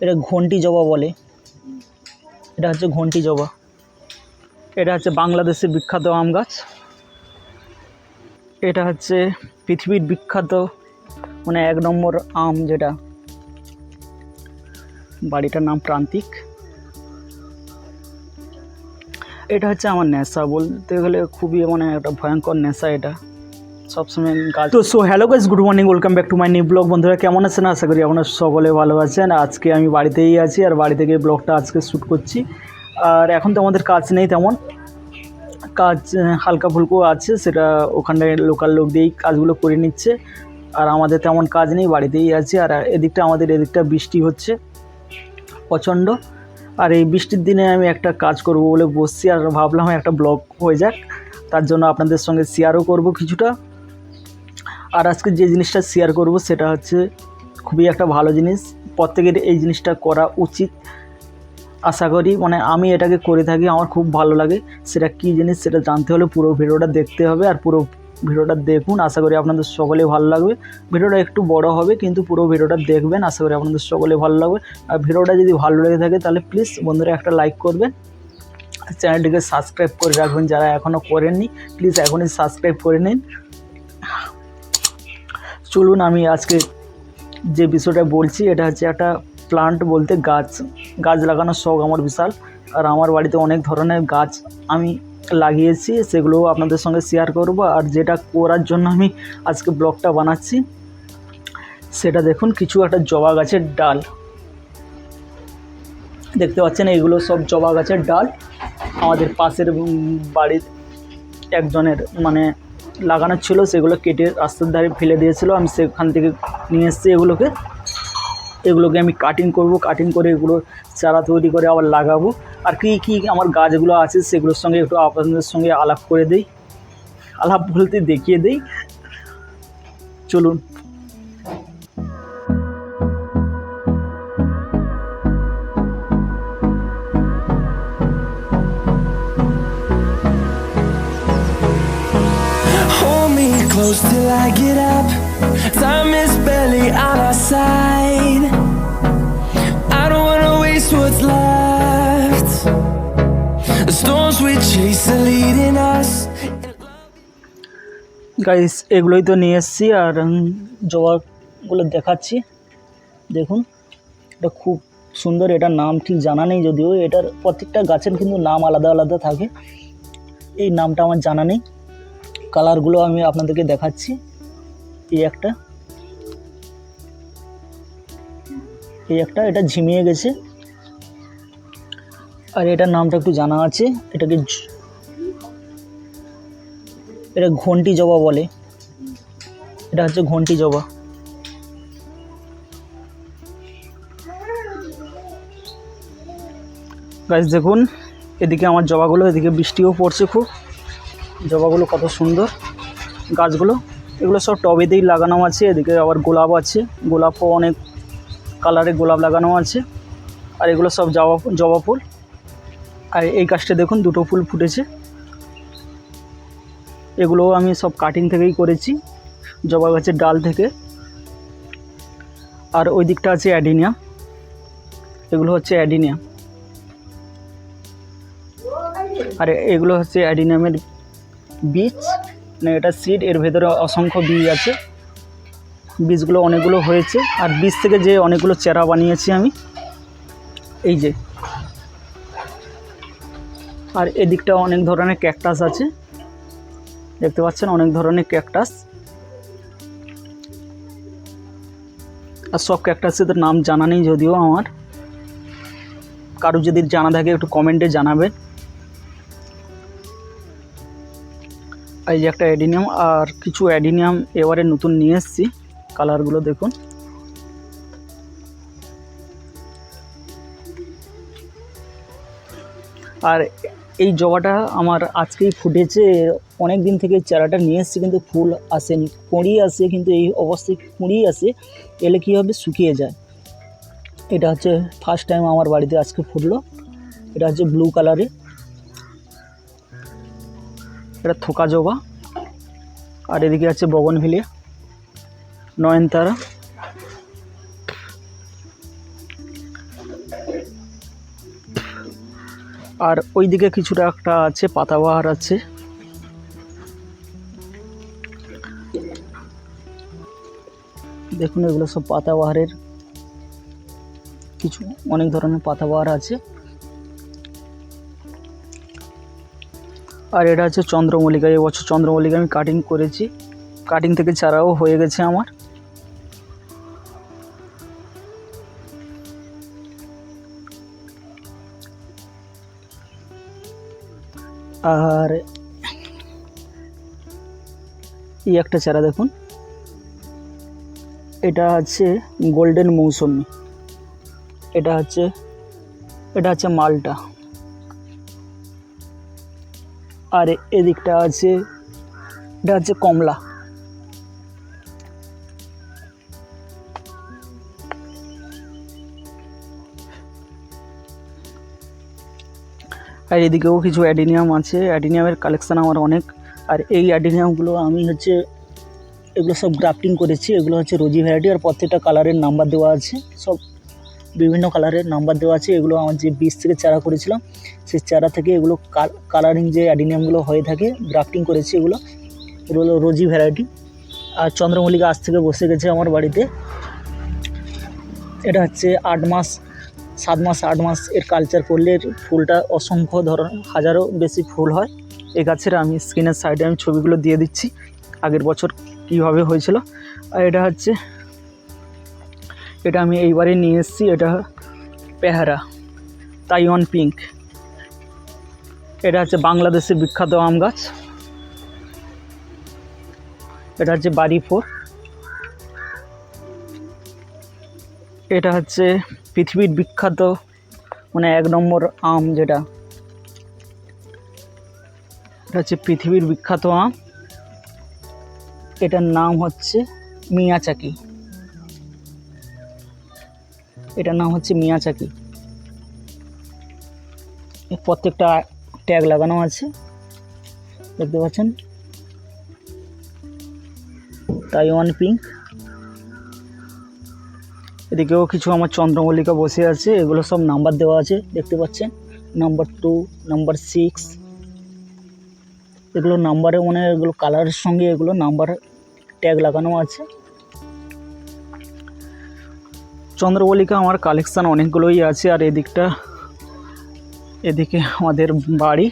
এটা ঘন্টি জবা বলে। এটা হচ্ছে ঘন্টি জবা। এটা হচ্ছে বাংলাদেশের বিখ্যাত আম গাছ। এটা হচ্ছে পৃথিবীর বিখ্যাত মানে এক নম্বর আম যেটা। বাড়িটার নাম প্রান্তিক। এটা হচ্ছে আমার নেশা বলতে গেলে খুবই মানে একটা ভয়ঙ্কর নেশা এটা। সবসময় গাছ তো so hello guys good morning welcome back to my new blog বন্ধুরা, কেমন আছেন? আশা করি আপনারা সকলে ভালো আছেন। আজকে আমি বাড়িতেই আছি আর বাড়ি থেকে ব্লগটা আজকে শ্যুট করছি। আর এখন তো আমাদের কাজ নেই তেমন। কাজ, হালকা ফুলকো আছে, সেটা ওখানে লোকাল লোক দিয়েই কাজগুলো করে নিচ্ছে। আর আমাদের তেমন কাজ নেই, বাড়িতেই আছি। আর এদিকটা আমাদের এদিকটা বৃষ্টি হচ্ছে, প্রচণ্ড। আর এই বৃষ্টির দিনে আমি একটা কাজ করব বলে বসছি। আর ভাবলাম একটা ব্লগ হয়ে যাক। তার জন্য আপনাদের সঙ্গে শেয়ারও করব কিছুটা। আর আজকে যে জিনিসটা শেয়ার করব সেটা হচ্ছে খুবই একটা ভালো জিনিস। প্রত্যেকের এই জিনিসটা করা উচিত। আশা করি মানে আমি এটাকে করে থাকি, আমার খুব ভালো লাগে। সেটা কী জিনিস সেটা জানতে হলে পুরো ভিডিওটা দেখতে হবে আর পুরো ভিডিওটা দেখুন। আশা করি আপনাদের সকলে ভালো লাগবে। ভিডিওটা একটু বড় হবে, কিন্তু পুরো ভিডিওটা দেখবেন। আশা করি আপনাদের সকলে ভালো লাগবে। আর ভিডিওটা যদি ভালো লেগে থাকে তাহলে প্লিজ বন্ধুরা একটা লাইক করবেন। চ্যানেলটিকে সাবস্ক্রাইব করে রাখবেন যারা এখনও করেননি প্লিজ এখনই সাবস্ক্রাইব করে নিন। চলুন আমি আজকে যে বিষয়টা বলছি, এটা হচ্ছে একটা প্লান্ট বলতে গাছ। গাছ লাগানোর শখ আমার বিশাল। আর আমার বাড়িতে অনেক ধরনের গাছ আমি লাগিয়েছি সেগুলো আপনাদের সঙ্গে শেয়ার করব। আর যেটা করার জন্য আমি আজকে ব্লগটা বানাচ্ছি, সেটা দেখুন, কিছু একটা জবা গাছের ডাল। দেখতে পাচ্ছেন, এইগুলো সব জবা গাছের ডাল। আমাদের পাশের বাড়ির একজনের মানে লাগানো ছিল, সেগুলো কেটে রাস্তার ধারে ফেলে দিয়েছিল। আমি সেখান থেকে নিয়ে এসেছি এগুলোকে। এগুলোকে আমি কাটিং করব কাটিং করে এগুলো চারা তৈরি করে আবার লাগাবো। আর কী কী আমার গাছগুলো আছে, সেগুলোর সঙ্গে একটু আপনাদের সঙ্গে আলাপ করে দেই। আলাপ বলতে দেখিয়ে দেই। চলুন। Side. I don't wanna waste what's left. The storms we chase are leading us. Guys এগুলোই তো নিয়ে এসেছি আর জবাগুলো দেখাচ্ছি দেখুন, এটা খুব সুন্দর, এটার নাম ঠিক জানা নেই যদিও এটার প্রত্যেকটা গাছের কিন্তু নাম আলাদা আলাদা থাকে এই নামটা আমার জানা নেই কালারগুলো আমি আপনাদেরকে দেখাচ্ছি এই একটা এই একটা, এটা ঝিমিয়ে গেছে। আর এটার নামটা একটু জানা আছে, এটাকে এটা ঘন্টি জবা বলে। এটা হচ্ছে ঘন্টি জবা। গাছ দেখুন, এদিকে আমার জবাগুলো, এদিকে বৃষ্টিও পড়ছে খুব। জবাগুলো কত সুন্দর। গাছগুলো, এগুলো সব টবেতেই লাগানো আছে, এদিকে আবার গোলাপ আছে। গোলাপও অনেক কালারের গোলাপ লাগানো আছে। আর এগুলো সব জবা জবা ফুল। আর এই গাছটা দেখুন, দুটো ফুল ফুটেছে। এগুলোও আমি সব কাটিং থেকেই করেছি, জবা গাছের ডাল থেকে। আর ওই দিকটা আছে অ্যাডিনিয়া। এগুলো হচ্ছে অ্যাডিনিয়া। আর এগুলো হচ্ছে অ্যাডিনিয়ামের বীজ মানে এটা সিড এর ভেতরে অসংখ্য বীজ আছে। বীজগুলো অনেকগুলো হয়েছে আর বীজ থেকে যে অনেকগুলো চেরা বানিয়েছি আমি, এই যে। আর এদিকটা অনেক ধরনের ক্যাকটাস আছে। দেখতে পাচ্ছেন অনেক ধরনের ক্যাকটাস। আর সব ক্যাকটাসের নাম জানা নেই যদিও আমার। কারও যদি জানা থাকে একটু কমেন্টে জানাবেন এই যে একটা অ্যাডিনিয়াম আর কিছু অ্যাডিনিয়াম এবারে নতুন নিয়ে এসেছি। কালারগুলো দেখুন। আর এই জবাটা আমার আজকেই ফুটেছে, অনেক দিন থেকে চারাটা নিয়ে এসেছি, কিন্তু ফুল আসেনি। কুঁড়ি আসে কিন্তু এই অবস্থায় কুঁড়ি আসে এলে কী হবে? শুকিয়ে যায়। এটা হচ্ছে ফার্স্ট টাইম আমার বাড়িতে আজকে ফুটলো। এটা হচ্ছে ব্লু কালারে এটা থোকা জবা। আর এদিকে আছে বগনভিলিয়া। নয়নতারা। আর ওইদিকে কিছুটা একটা আছে, পাতাবাহার আছে। দেখুন, এগুলো সব পাতাবাহারের কিছু, অনেক ধরনের পাতাবাহার আছে। আর এটা হচ্ছে চন্দ্রমল্লিকা এবছর চন্দ্রমল্লিকা আমি কাটিং করেছি। কাটিং থেকে চারাও হয়ে গেছে আমার। আর এই একটা চারা দেখুন। এটা হচ্ছে গোল্ডেন মৌসুমি এটা হচ্ছে এটা হচ্ছে মালটা। আর এদিকটা আছে, এটা হচ্ছে কমলা। আর এদিকেও কিছু অ্যাডিনিয়াম আছে। অ্যাডিনিয়ামের কালেকশান আমার অনেক। আর এই অ্যাডিনিয়ামগুলো আমি হচ্ছে, এগুলো সব গ্রাফটিং করেছি। এগুলো হচ্ছে রোজি ভ্যারাইটি আর প্রত্যেকটা কালারের নাম্বার দেওয়া আছে। সব বিভিন্ন কালারের নাম্বার দেওয়া আছে। এগুলো আমার যে বীজ থেকে চারা করেছিলাম, সেই চারা থেকে এগুলো কালারিং যে অ্যাডিনিয়ামগুলো হয়ে থাকে গ্রাফটিং করেছি এগুলো। এগুলো রোজি ভ্যারাইটি। আর চন্দ্রমল্লিকা আজ থেকে বসে গেছে আমার বাড়িতে। এটা হচ্ছে আট মাস সাত মাস, আট মাস এর কালচার করলে ফুলটা অসংখ্য ধরনের হাজারও বেশি ফুল হয়। এই গাছের আমি স্ক্রিনের সাইডে আমি ছবিগুলো দিয়ে দিচ্ছি, আগের বছর কীভাবে হয়েছিল। আর এটা হচ্ছে, এটা আমি এইবারে নিয়ে এসেছি, এটা পেহারা তাইওয়ান পিঙ্ক এটা হচ্ছে বাংলাদেশের বিখ্যাত আম গাছ। এটা হচ্ছে বাড়ি ফোর। এটা হচ্ছে পৃথিবীর বিখ্যাত মানে এক নম্বর আম যেটা। এটা হচ্ছে পৃথিবীর বিখ্যাত আম। এটার নাম হচ্ছে মিয়াচাকি। এটার নাম হচ্ছে মিয়াচাকি। প্রত্যেকটা ট্যাগ লাগানো আছে। দেখতে পাচ্ছেন? তাইওয়ান পিঙ্ক এদিকেও কিছু আমার চন্দ্রমল্লিকা বসে আছে, এগুলো সব নাম্বার দেওয়া আছে, দেখতে পাচ্ছেন? নাম্বার টু নাম্বার সিক্স এগুলো নাম্বারে মানে এগুলো কালারের সঙ্গে এগুলো নাম্বার ট্যাগ লাগানো আছে। চন্দ্রমল্লিকা আমার কালেকশান অনেকগুলোই আছে, আর এদিকটা, এদিকে আমাদের বাড়ি।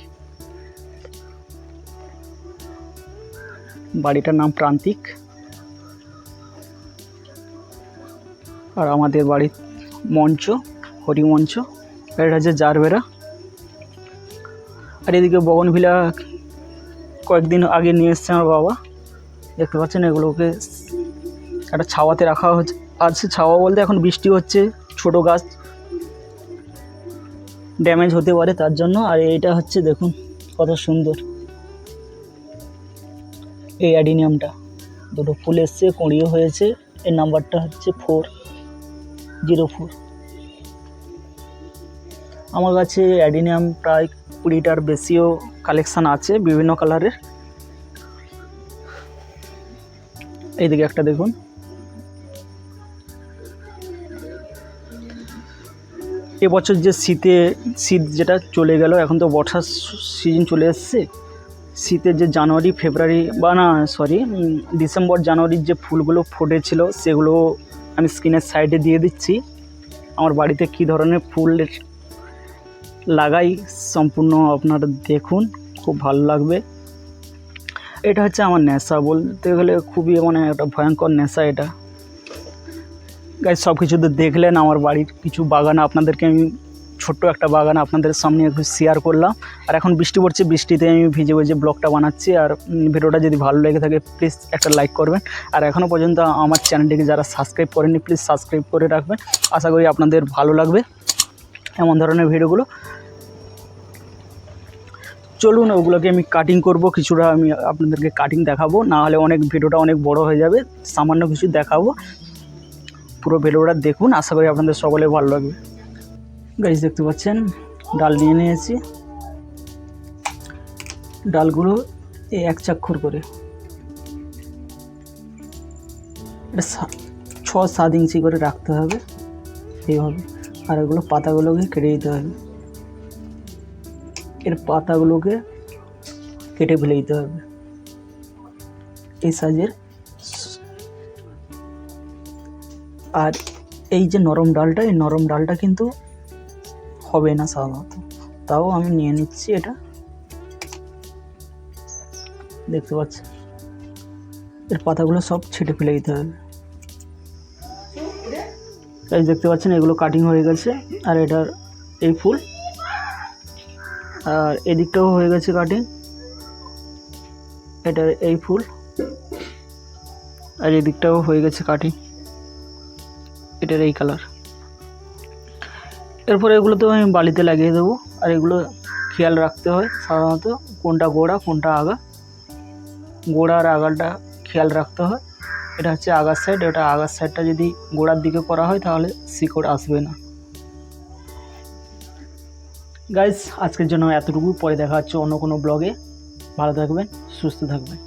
বাড়িটার নাম প্রান্তিক। আর আমাদের বাড়ির মঞ্চ, হরিমঞ্চ আর এটা হচ্ছে জারবেরা। আর এদিকে বগনভিলা কয়েকদিন আগে নিয়ে এসছে আমার বাবা। দেখতে পাচ্ছেন এগুলোকে একটা ছাওয়াতে রাখা হচ্ছে। আছে ছাওয়া বলতে এখন বৃষ্টি হচ্ছে, ছোট গাছ ড্যামেজ হতে পারে তার জন্য। আর এইটা হচ্ছে দেখুন, কত সুন্দর। এই অ্যাডিনিয়ামটা। দুটো ফুল এসছে, কুঁড়িও হয়েছে। এর নাম্বারটা হচ্ছে ফোর। Zero four. আমার কাছে অ্যাডিনিয়াম প্রায় কুড়িটার বেশিও কালেকশান আছে, বিভিন্ন কালারের এইদিকে একটা দেখুন। এবছর যে শীতে, শীত যেটা চলে গেল, এখন তো বর্ষার সিজন চলে এসছে। শীতের যে জানুয়ারি, ফেব্রুয়ারি বা না সরি ডিসেম্বর, জানুয়ারির যে ফুলগুলো ফুটেছিল, সেগুলো আমি স্ক্রিনের সাইডে দিয়ে দিচ্ছি। আমার বাড়িতে কি ধরনের ফুলের লাগাই সম্পূর্ণ আপনারা দেখুন, খুব ভালো লাগবে। এটা হচ্ছে আমার নেশা বলতে গেলে খুবই মানে একটা ভয়ঙ্কর নেশা এটা। গাছ সব কিছু তো দেখলেন আমার বাড়ির কিছু বাগান, আপনাদেরকে আমি ছোট্ট একটা বাগান আপনাদের সামনে একটু শেয়ার করলাম। আর এখন বৃষ্টি পড়ছে, বৃষ্টিতে আমি ভিজে ভিজে ব্লগটা বানাচ্ছি। আর ভিডিওটা যদি ভালো লেগে থাকে প্লিজ একটা লাইক করবেন। আর এখনও পর্যন্ত আমার চ্যানেলটিকে যারা সাবস্ক্রাইব করেনি প্লিজ সাবস্ক্রাইব করে রাখবেন। আশা করি আপনাদের ভালো লাগবে এমন ধরনের ভিডিওগুলো। চলুন, ওগুলোকে আমি কাটিং করব। কিছুটা আমি আপনাদেরকে কাটিং দেখাবো। না হলে অনেক, ভিডিওটা অনেক বড় হয়ে যাবে। সামান্য কিছু দেখাবো। পুরো ভিডিওটা দেখুন। আশা করি আপনাদের সকলে ভালো লাগবে। গাইজ দেখতে পাচ্ছেন? ডাল নিয়ে নিয়েছি। ডালগুলো এই এক চাক্ষর করে। এটা ছ সাত ইঞ্চি করে রাখতে হবে। এইভাবে। আর এগুলো পাতাগুলোকে কেটে দিতে হবে। এর পাতাগুলোকে কেটে ফেলে দিতে হবে। এই সাইজের আর এই যে নরম ডালটা, এই নরম ডালটা কিন্তু হবে না সাধারণত তাও আমি নিয়ে নিচ্ছি এটা। দেখতে পাচ্ছি? এর পাতাগুলো সব ছেটে ফেলে দিতে হবে। এই দেখতে পাচ্ছেন, এগুলো কাটিং হয়ে গেছে, আর এটার এই ফুল। আর এদিকটাও হয়ে গেছে কাটিং এটার এই ফুল। আর এদিকটাও হয়ে গেছে কাটিং এটার এই কালার এরপরে এগুলো তো আমি বালিতে লাগিয়ে দেবো, আর এগুলো খেয়াল রাখতে হয় সাধারণত কোনটা গোড়া, কোনটা আগা। গোড়া আর আগালটা খেয়াল রাখতে হয়। এটা হচ্ছে আগার সাইড এটা আগার সাইডটা যদি গোড়ার দিকে করা হয় তাহলে শিকড় আসবে না। গাইস আজকের জন্য এতটুকু পরে দেখা হচ্ছে অন্য কোনো ব্লগে ভালো থাকবেন, সুস্থ থাকবেন।